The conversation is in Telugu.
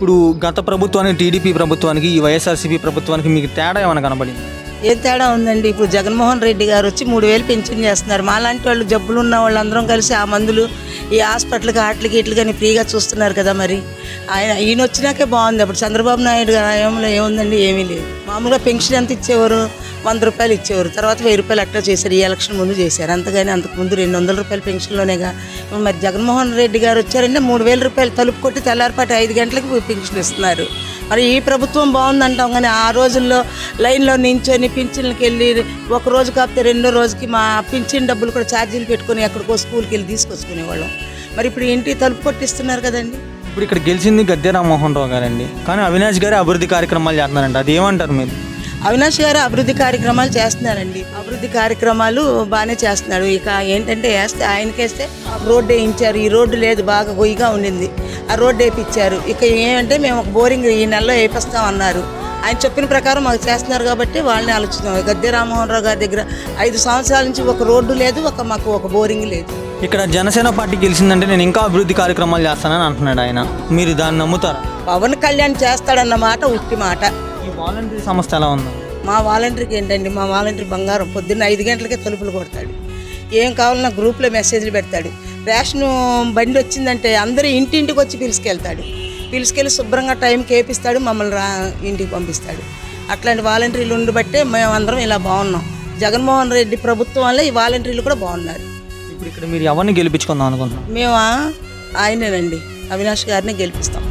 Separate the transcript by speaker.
Speaker 1: ఇప్పుడు గత ప్రభుత్వానికి టీడీపీ ప్రభుత్వానికి ఈ వైఎస్ఆర్సీపీ ప్రభుత్వానికి మీకు తేడా ఏమైనా కనబడింది?
Speaker 2: ఏం తేడా ఉందండి. ఇప్పుడు జగన్మోహన్ రెడ్డి గారు వచ్చి మూడు వేలు పెన్షన్ చేస్తున్నారు. మాలాంటి వాళ్ళు జబ్బులు ఉన్న వాళ్ళందరం కలిసి ఆ మందులు ఈ హాస్పిటల్కి ఆటలకి ఇట్లు కానీ ఫ్రీగా చూస్తున్నారు కదా మరి. ఆయన ఈయన వచ్చినాకే బాగుంది. అప్పుడు చంద్రబాబు నాయుడు గారు ఏమో ఏముందండి? ఏమీ లేదు. మామూలుగా పెన్షన్ ఎంత ఇచ్చేవారు? వంద రూపాయలు ఇచ్చేవారు. తర్వాత వెయ్యి రూపాయలు అట్లా చేశారు. ఈ ఎలక్షన్ ముందు చేశారు. అంతగాని అంతకు ముందు రెండు వందల రూపాయలు పెన్షన్లోనేగా. మరి జగన్మోహన్ రెడ్డి గారు వచ్చారంటే మూడు వేల రూపాయలు తలుపు కొట్టి తెల్లారిపాటి ఐదు గంటలకు పెన్షన్ ఇస్తున్నారు. మరి ఈ ప్రభుత్వం బాగుందంటాం కానీ ఆ రోజుల్లో లైన్లో నించొని పింఛన్లకి వెళ్ళి ఒక రోజు కాకపోతే రెండో రోజుకి మా పింఛన్ డబ్బులు కూడా ఛార్జీలు పెట్టుకొని ఎక్కడికో స్కూల్కి వెళ్ళి తీసుకొచ్చుకునేవాళ్ళం. మరి ఇప్పుడు ఇంటి తలుపు కొట్టిస్తున్నారు కదండి?
Speaker 1: ఇప్పుడు ఇక్కడ గెలిచింది గద్దె రామ్మోహన్ రావు గారండి. కానీ అవినాష్ గారే అభివృద్ధి కార్యక్రమాలు చేస్తున్నారంట. అది ఏమంటారు మీరు?
Speaker 2: అవినాష్ గారు అభివృద్ధి కార్యక్రమాలు చేస్తున్నారండి. అభివృద్ధి కార్యక్రమాలు బాగానే చేస్తున్నాడు. ఇక ఏంటంటే వేస్తే ఆయనకేస్తే రోడ్డు వేయించారు. ఈ రోడ్డు లేదు బాగా గొయ్యిగా ఉండింది. ఆ రోడ్డు వేయించారు ఇక ఏమంటే మేము ఒక బోరింగ్ ఈ నెలలో వేపిస్తాం అన్నారు. ఆయన చెప్పిన ప్రకారం మాకు చేస్తున్నారు కాబట్టి వాళ్ళని ఆలోచిస్తాం గద్దె రామ్మోహన్ రావు గారి దగ్గర ఐదు సంవత్సరాల నుంచి ఒక రోడ్డు లేదు ఒక మాకు ఒక బోరింగ్ లేదు.
Speaker 1: ఇక్కడ జనసేన పార్టీ గెలిచిందంటే నేను ఇంకా అభివృద్ధి కార్యక్రమాలు చేస్తానని అంటున్నాడు ఆయన. మీరు దాన్ని నమ్ముతారా?
Speaker 2: పవన్ కళ్యాణ్ చేస్తాడన్న మాట ఉట్టి మాట.
Speaker 1: ఈ వాలంటరీ సంస్థ ఎలా ఉంది?
Speaker 2: మా వాలంటీర్కి ఏంటండి మా వాలంటీర్ బంగారం పొద్దున్న ఐదు గంటలకే తలుపులు కొడతాడు. ఏం కావాలన్నా గ్రూప్లో మెసేజ్లు పెడతాడు. రేషన్ బండి వచ్చిందంటే అందరూ ఇంటింటికి వచ్చి పిలుచుకెళ్తాడు పిలుచుకెళ్ళి శుభ్రంగా టైంకి వేపిస్తాడు మమ్మల్ని రా ఇంటికి పంపిస్తాడు. అట్లాంటి వాలంటీర్లు ఉండబట్టే మేమందరం ఇలా బాగున్నాం. జగన్మోహన్ రెడ్డి ప్రభుత్వం వల్ల ఈ వాలంటీర్లు కూడా బాగున్నారు.
Speaker 1: ఇప్పుడు ఇక్కడ మీరు ఎవరిని గెలిపించుకుందాం అనుకుంటున్నాం
Speaker 2: మేము? ఆయనేనండి. అవినాష్ గారిని గెలిపిస్తాం.